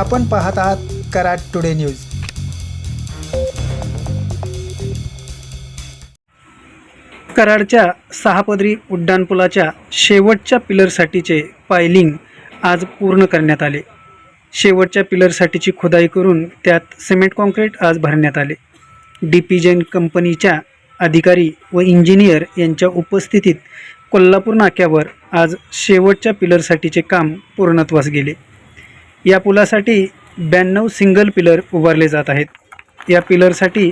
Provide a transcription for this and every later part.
आपण पाहत आहात कराड टुडे न्यूज. कराडच्या सहापदरी उड्डाणपुलाच्या शेवटच्या पिलरसाठीचे पायलिंग आज पूर्ण करण्यात आले. शेवटच्या पिलरसाठीची खुदाई करून त्यात सिमेंट कॉन्क्रीट आज भरण्यात आले. डी पी जैन कंपनीच्या अधिकारी व इंजिनियर यांच्या उपस्थितीत कोल्हापूर नाक्यावर आज शेवटच्या पिलरसाठीचे काम पूर्णत्वास गेले. या पुलासाठी ब्याण्णव सिंगल पिलर उभारले जात आहेत. या पिलरसाठी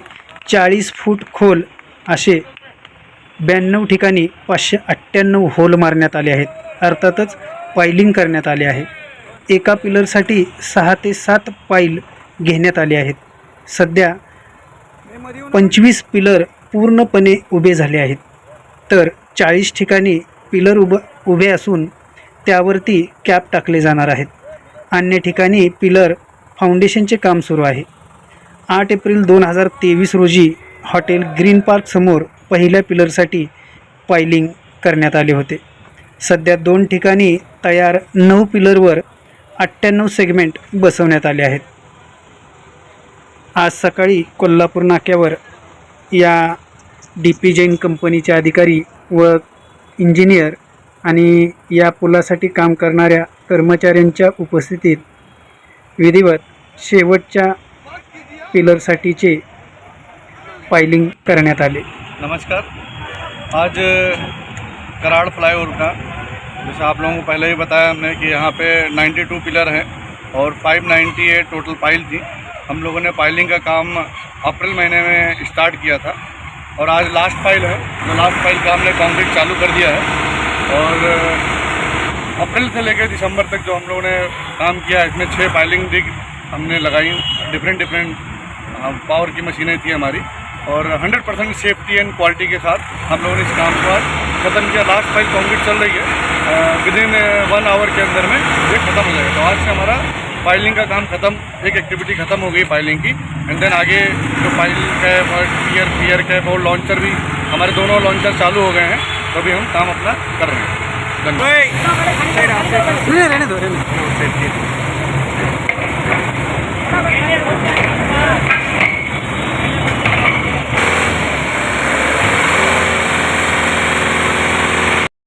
चाळीस फूट खोल असे ब्याण्णव ठिकाणी पाचशे अठ्ठ्याण्णव होल मारण्यात आले आहेत. अर्थातच पायलिंग करण्यात आले आहे. एका पिलरसाठी सहा ते सात पाईल घेण्यात आले आहेत. सध्या पंचवीस पिलर पूर्णपणे उभे झाले आहेत. तर चाळीस ठिकाणी पिलर उभ उभे असून त्यावरती कॅप टाकले जाणार आहेत. अन्य ठिकाणी पिलर फाउंडेशनचे काम सुरू आहे. आठ एप्रिल दोन हजार तेवीस रोजी हॉटेल ग्रीन पार्कसमोर पहिल्या पिलरसाठी पायलिंग करण्यात आले होते. सध्या दोन ठिकाणी तयार नऊ पिलरवर अठ्ठ्याण्णव सेगमेंट बसवण्यात आले आहेत. आज सकाळी कोल्हापूर नाक्यावर या डी पी जैन कंपनीचे अधिकारी व इंजिनियर आणि या पुलासाठी काम करणाऱ्या कर्मचाऱ्यांच्या उपस्थितीत विधिवत शेवटच्या पिलरसाठीचे पायलिंग करण्यात आले. नमस्कार. आज कराड़ फ्लाईओवर का? जैसे आप लोगों को पहले ही बताया हमने कि यहाँ पे 92 पिलर हैं और 598 टोटल पाइल थी। हम लोगों ने पाइलिंग का काम अप्रैल महीने में स्टार्ट किया था और आज लास्ट पाइल है। तो लास्ट पाइल का हमने कंक्रीट चालू कर दिया है। और अप्रैल से लेकर दिसंबर तक जो हम लोगों ने काम किया, इसमें छः पाइलिंग डिग हमने लगाई डिफरेंट डिफरेंट पावर की मशीनें थी हमारी। और 100 परसेंट सेफ्टी एंड क्वालिटी के साथ हम लोगों ने इस काम को आज खत्म किया। लास्ट फ़ाइल कंक्रीट चल रही है। विद इन वन आवर के अंदर में ये खत्म हो जाएगा। तो आज से हमारा फाइलिंग का काम खत्म, एक एक्टिविटी खत्म हो गई फाइलिंग की। एंड देन आगे जो फ़ाइल कैप और पियर पियर कैप और लॉन्चर भी, हमारे दोनों लॉन्चर चालू हो गए हैं। तो अभी हम काम अपना कर रहे हैं। रहने दो रहने दो.